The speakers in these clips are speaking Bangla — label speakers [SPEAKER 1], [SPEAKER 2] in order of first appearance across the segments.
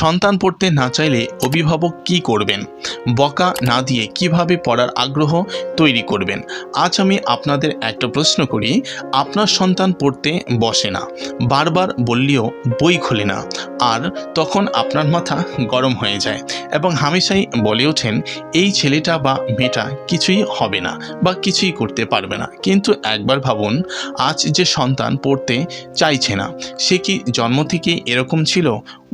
[SPEAKER 1] সন্তান পড়তে না চাইলে অভিভাবক কি করবেন? বকা না দিয়ে কীভাবে পড়ার আগ্রহ তৈরি করবেন? আজ আমি আপনাদের একটা প্রশ্ন করি, আপনার সন্তান পড়তে বসে না, বারবার বললেও বই খোলে না, আর তখন আপনার মাথা গরম হয়ে যায় এবং হামেশাই বলে ওঠেন, এই ছেলেটা বা মেয়েটা কিছুই হবে না বা কিছুই করতে পারবে না। কিন্তু একবার ভাবুন, আজ যে সন্তান পড়তে চাইছে না, সে কি জন্ম থেকে এরকম ছিল?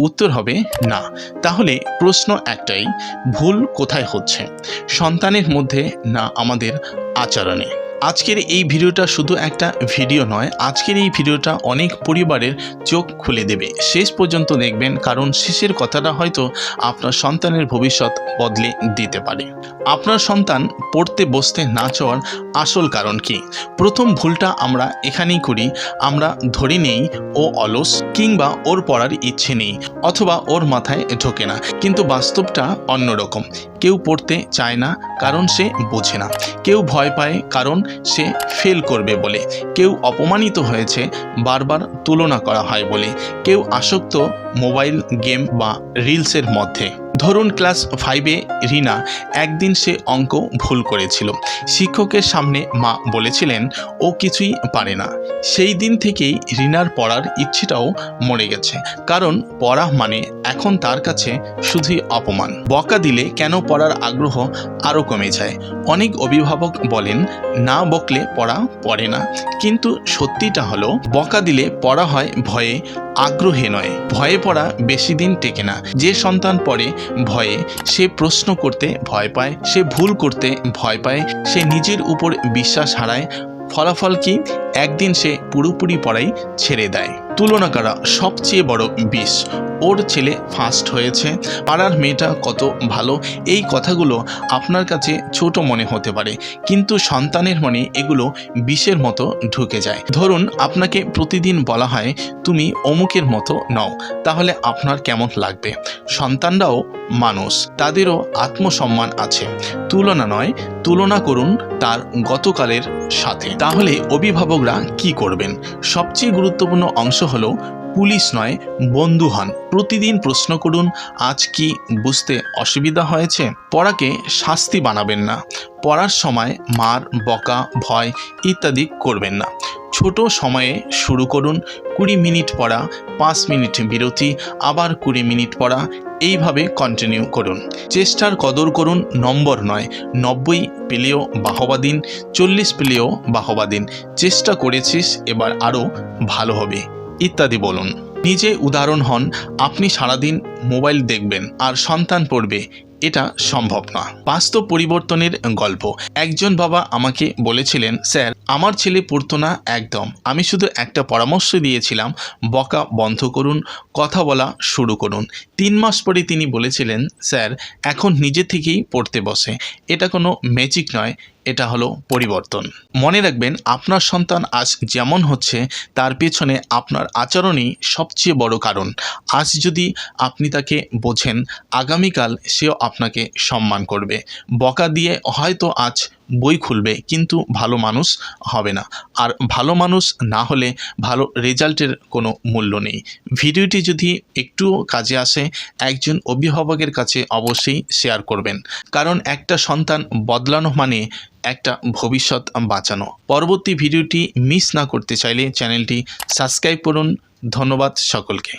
[SPEAKER 1] উত্তর হবে না তাহলে প্রশ্ন একটাই ভুল কোথায় হচ্ছে? সন্তানের মধ্যে না আমাদের আচরণে? আজকের এই ভিডিওটা শুধু একটা ভিডিও নয়, আজকের এই ভিডিওটা অনেক পরিবারের চোখ খুলে দেবে। শেষ পর্যন্ত দেখবেন, কারণ শেষের কথাটা হয়তো আপনার সন্তানের ভবিষ্যৎ বদলে দিতে পারে। আপনার সন্তান পড়তে বসতে না চাওয়ার আসল কারণ কি? প্রথম ভুলটা আমরা এখানেই করি, আমরা ধরে নেই, ও অলস, কিংবা ওর পড়ার ইচ্ছে নেই, অথবা ওর মাথায় ঢোকে না। কিন্তু বাস্তবটা অন্যরকম। কেউ পড়তে চায় না, কারণ সে বোঝে না। কেউ ভয় পায়, কারণ সে ফেল করবে বলে। কেউ অপমানিত হয়েছে, বারবার তুলনা করা হয় বলে। কেউ আসক্ত মোবাইল, গেম বা রিলসের মধ্যে। ধরুন ক্লাস ফাইভে রিনা একদিন সে অঙ্ক ভুল করেছিল। শিক্ষকের সামনে মা বলেছিলেন, ও কিছুই পারে না। সেই দিন থেকেই রিনার পড়ার ইচ্ছেটাও মরে গেছে। কারণ পড়া মানে এখন তার কাছে শুধুই অপমান। বকা দিলে কেন পড়ার আগ্রহ আরও কমে যায়? অনেক অভিভাবক বলেন, না বকলে পড়া পড়ে না। কিন্তু সত্যিটা হলো, বকা দিলে পড়া হয় ভয়ে, আগ্রহে নয়। ভয়ে পড়া বেশি দিন টেকে না। যে সন্তান পড়ে ভয়ে সে প্রশ্ন করতে ভয় পায়, সে ভুল করতে ভয় পায়, সে নিজের উপর বিশ্বাস হারায়। ফলাফল কি? একদিন সে পুরোপুরি পড়াই ছেড়ে দেয়। তুলনা করা সবচেয়ে বড় বিষ। ওর ছেলে ফার্স্ট হয়েছে। পাড়ার মেয়েটা কত ভালো, এই কথাগুলো আপনার কাছে ছোট মনে হতে পারে। কিন্তু সন্তানের মনে এগুলো বিষের মতো ঢুকে যায়। ধরুন আপনাকে প্রতিদিন বলা হয়, তুমি অমুকের মতো নও। তাহলে আপনার কেমন লাগবে? সন্তানরাও মানুষ, তাদেরও আত্মসম্মান আছে। তুলনা নয়, তুলনা করুন তার গতকালের সাথে। তাহলে অভিভাবকরা কি করবেন? সবচেয়ে গুরুত্বপূর্ণ অংশ হলো পুলিশ নয়, বন্ধু হন। প্রতিদিন প্রশ্ন করুন, আজ কি বুঝতে অসুবিধা হয়েছে? পড়াকে শাস্তি বানাবেন না। পড়ার সময় মার, বকা, ভয় ইত্যাদি করবেন না। ছোট সময়ে শুরু করুন, কুড়ি মিনিট পড়া, পাঁচ মিনিট বিরতি, আবার কুড়ি মিনিট পড়া, এইভাবে কন্টিনিউ করুন। চেষ্টার কদর করুন, নম্বর নয়, নব্বই পেলেও বাহবা দিন, চল্লিশ পেলেও বাহবা দিন। চেষ্টা করেছিস, এবার আরও ভালো হবে। ইত্যাদি বলুন। নিজে উদাহরণ হন, আপনি সারাদিন মোবাইল দেখবেন আর সন্তান পড়বে, এটা সম্ভব না। বাস্তব পরিবর্তনের গল্প। একজন বাবা আমাকে বলেছিলেন, স্যার, আমার ছেলে পড়তো না একদম। আমি শুধু একটা পরামর্শ দিয়েছিলাম, বকা বন্ধ করুন, কথা বলা শুরু করুন। তিন মাস পরে তিনি বলেছিলেন, স্যার, এখন নিজে থেকেই পড়তে বসে। এটা কোনো ম্যাজিক নয় এটা হলো পরিবর্তন। মনে রাখবেন, আপনার সন্তান আজ যেমন হচ্ছে, তার পেছনে আপনার আচরণই সবচেয়ে বড় কারণ। আজ যদি আপনি তাকে বোঝেন, আগামীকাল সেও আপনাকে সম্মান করবে। বকা দিয়ে হয়তো আজ বই খুলবে, কিন্তু ভালো মানুষ হবে না। আর ভালো মানুষ না হলে ভালো রেজাল্টের কোনো মূল্য নেই। ভিডিওটি যদি একটুও কাজে আসে, একজন অভিভাবকের কাছে অবশ্যই শেয়ার করবেন। কারণ একটা সন্তান বদলানো মানে একটা ভবিষ্যৎ বাঁচানো। পরবর্তী ভিডিওটি মিস না করতে চাইলে চ্যানেলটি সাবস্ক্রাইব করুন। ধন্যবাদ সকলকে।